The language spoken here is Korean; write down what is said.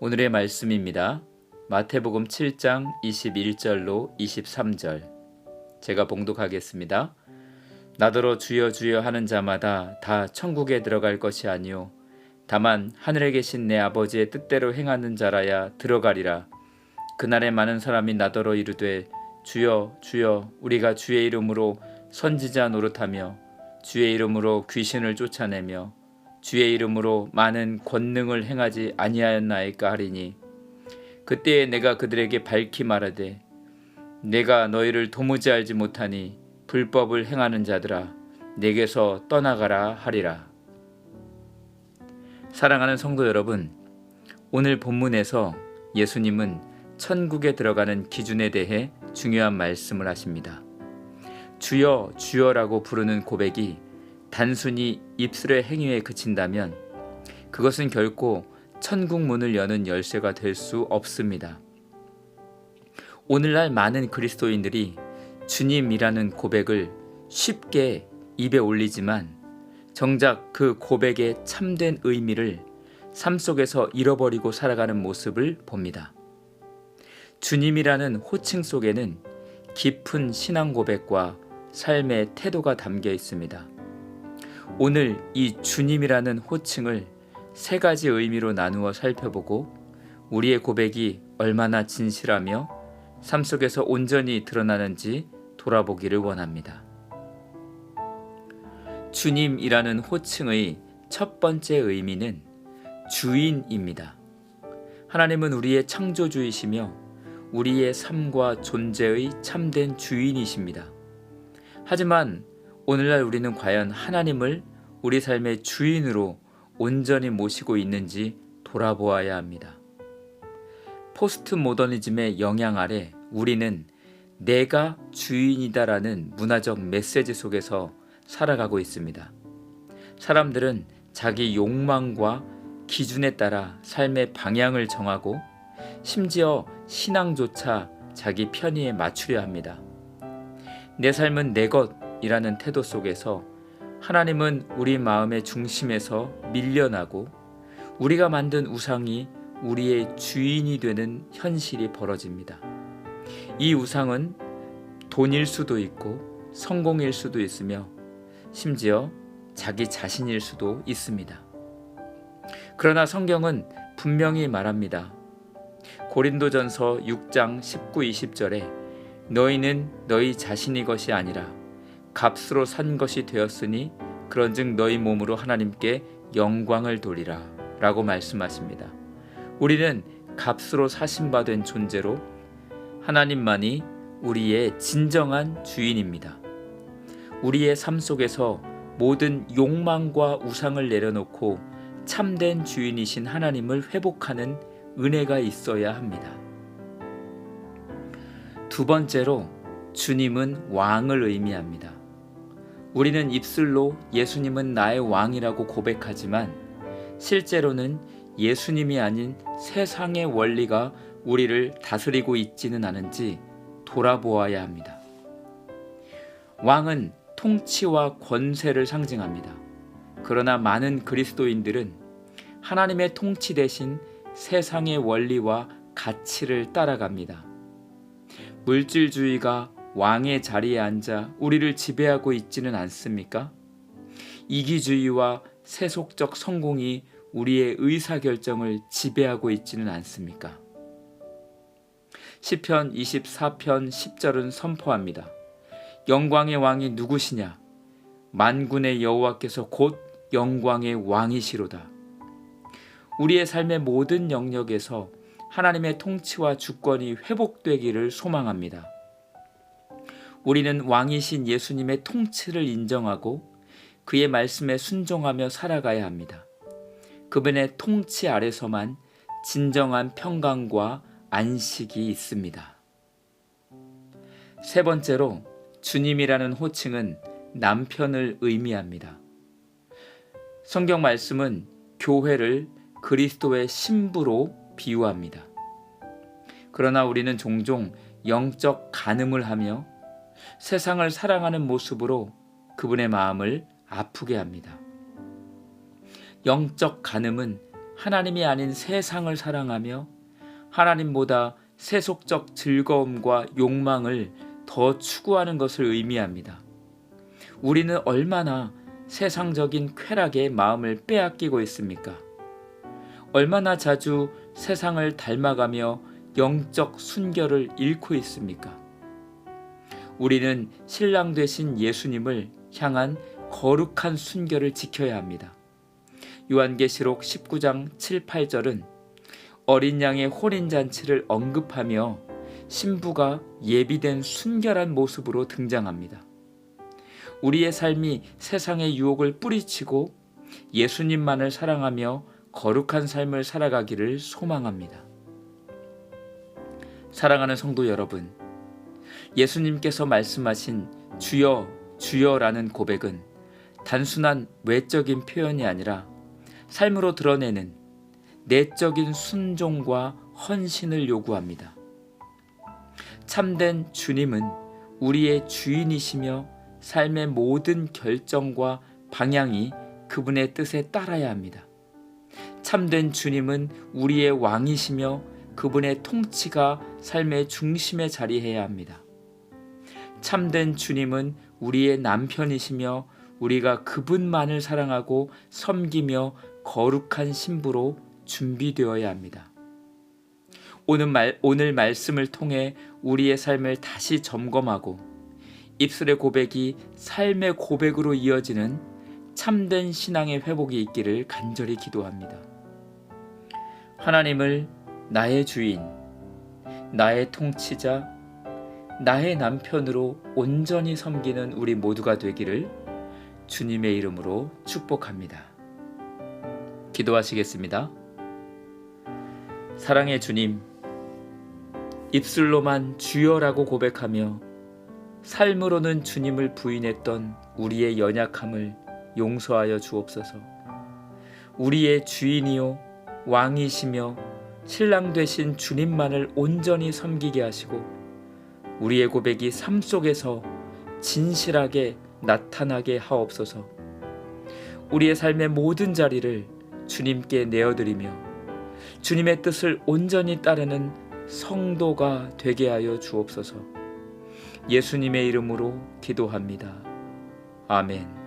오늘의 말씀입니다. 마태복음 7장 21절로 23절. 제가 봉독하겠습니다. 나더러 주여 주여 하는 자마다 다 천국에 들어갈 것이 아니요 다만 하늘에 계신 내 아버지의 뜻대로 행하는 자라야 들어가리라. 그날에 많은 사람이 나더러 이르되 주여 주여 우리가 주의 이름으로 선지자 노릇하며 주의 이름으로 귀신을 쫓아내며 주의 이름으로 많은 권능을 행하지 아니하였나이까 하리니 그때에 내가 그들에게 밝히 말하되 내가 너희를 도무지 알지 못하니 불법을 행하는 자들아 내게서 떠나가라 하리라 사랑하는 성도 여러분 오늘 본문에서 예수님은 천국에 들어가는 기준에 대해 중요한 말씀을 하십니다. 주여 주여라고 부르는 고백이 단순히 입술의 행위에 그친다면 그것은 결코 천국 문을 여는 열쇠가 될 수 없습니다. 오늘날 많은 그리스도인들이 주님이라는 고백을 쉽게 입에 올리지만 정작 그 고백의 참된 의미를 삶 속에서 잃어버리고 살아가는 모습을 봅니다. 주님이라는 호칭 속에는 깊은 신앙 고백과 삶의 태도가 담겨 있습니다. 오늘 이 주님이라는 호칭을 세 가지 의미로 나누어 살펴보고 우리의 고백이 얼마나 진실하며 삶 속에서 온전히 드러나는지 돌아보기를 원합니다. 주님이라는 호칭의 첫 번째 의미는 주인입니다. 하나님은 우리의 창조주이시며 우리의 삶과 존재의 참된 주인이십니다. 하지만 오늘날 우리는 과연 하나님을 우리 삶의 주인으로 온전히 모시고 있는지 돌아보아야 합니다. 포스트 모더니즘의 영향 아래 우리는 내가 주인이다라는 문화적 메시지 속에서 살아가고 있습니다. 사람들은 자기 욕망과 기준에 따라 삶의 방향을 정하고 심지어 신앙조차 자기 편의에 맞추려 합니다. 내 삶은 내 것 이라는 태도 속에서 하나님은 우리 마음의 중심에서 밀려나고 우리가 만든 우상이 우리의 주인이 되는 현실이 벌어집니다. 이 우상은 돈일 수도 있고 성공일 수도 있으며 심지어 자기 자신일 수도 있습니다. 그러나 성경은 분명히 말합니다. 고린도전서 6장 19, 20절에 너희는 너희 자신이 것이 아니라 값으로 산 것이 되었으니 그런즉 너희 몸으로 하나님께 영광을 돌리라 라고 말씀하십니다. 우리는 값으로 사신 바 된 존재로 하나님만이 우리의 진정한 주인입니다. 우리의 삶 속에서 모든 욕망과 우상을 내려놓고 참된 주인이신 하나님을 회복하는 은혜가 있어야 합니다. 두 번째로 주님은 왕을 의미합니다. 우리는 입술로 예수님은 나의 왕이라고 고백하지만 실제로는 예수님이 아닌 세상의 원리가 우리를 다스리고 있지는 않은지 돌아보아야 합니다. 왕은 통치와 권세를 상징합니다. 그러나 많은 그리스도인들은 하나님의 통치 대신 세상의 원리와 가치를 따라갑니다. 물질주의가 왕의 자리에 앉아 우리를 지배하고 있지는 않습니까? 이기주의와 세속적 성공이 우리의 의사결정을 지배하고 있지는 않습니까? 시편 24편 10절은 선포합니다. 영광의 왕이 누구시냐? 만군의 여호와께서 곧 영광의 왕이시로다. 우리의 삶의 모든 영역에서 하나님의 통치와 주권이 회복되기를 소망합니다. 우리는 왕이신 예수님의 통치를 인정하고 그의 말씀에 순종하며 살아가야 합니다. 그분의 통치 아래서만 진정한 평강과 안식이 있습니다. 세 번째로 주님이라는 호칭은 남편을 의미합니다. 성경 말씀은 교회를 그리스도의 신부로 비유합니다. 그러나 우리는 종종 영적 간음을 하며 세상을 사랑하는 모습으로 그분의 마음을 아프게 합니다. 영적 간음은 하나님이 아닌 세상을 사랑하며 하나님보다 세속적 즐거움과 욕망을 더 추구하는 것을 의미합니다. 우리는 얼마나 세상적인 쾌락에 마음을 빼앗기고 있습니까? 얼마나 자주 세상을 닮아가며 영적 순결을 잃고 있습니까? 우리는 신랑 되신 예수님을 향한 거룩한 순결을 지켜야 합니다. 요한계시록 19장 7, 8절은 어린 양의 혼인 잔치를 언급하며 신부가 예비된 순결한 모습으로 등장합니다. 우리의 삶이 세상의 유혹을 뿌리치고 예수님만을 사랑하며 거룩한 삶을 살아가기를 소망합니다. 사랑하는 성도 여러분, 예수님께서 말씀하신 주여, 주여라는 고백은 단순한 외적인 표현이 아니라 삶으로 드러내는 내적인 순종과 헌신을 요구합니다. 참된 주님은 우리의 주인이시며 삶의 모든 결정과 방향이 그분의 뜻에 따라야 합니다. 참된 주님은 우리의 왕이시며 그분의 통치가 삶의 중심에 자리해야 합니다. 참된 주님은 우리의 남편이시며 우리가 그분만을 사랑하고 섬기며 거룩한 신부로 준비되어야 합니다. 오늘, 말, 오늘 말씀을 통해 우리의 삶을 다시 점검하고 입술의 고백이 삶의 고백으로 이어지는 참된 신앙의 회복이 있기를 간절히 기도합니다. 하나님을 나의 주인, 나의 통치자, 나의 남편으로 온전히 섬기는 우리 모두가 되기를 주님의 이름으로 축복합니다. 기도하시겠습니다. 사랑의 주님, 입술로만 주여라고 고백하며 삶으로는 주님을 부인했던 우리의 연약함을 용서하여 주옵소서. 우리의 주인이요 왕이시며 신랑 되신 주님만을 온전히 섬기게 하시고 우리의 고백이 삶 속에서 진실하게 나타나게 하옵소서. 우리의 삶의 모든 자리를 주님께 내어드리며 주님의 뜻을 온전히 따르는 성도가 되게 하여 주옵소서. 예수님의 이름으로 기도합니다. 아멘.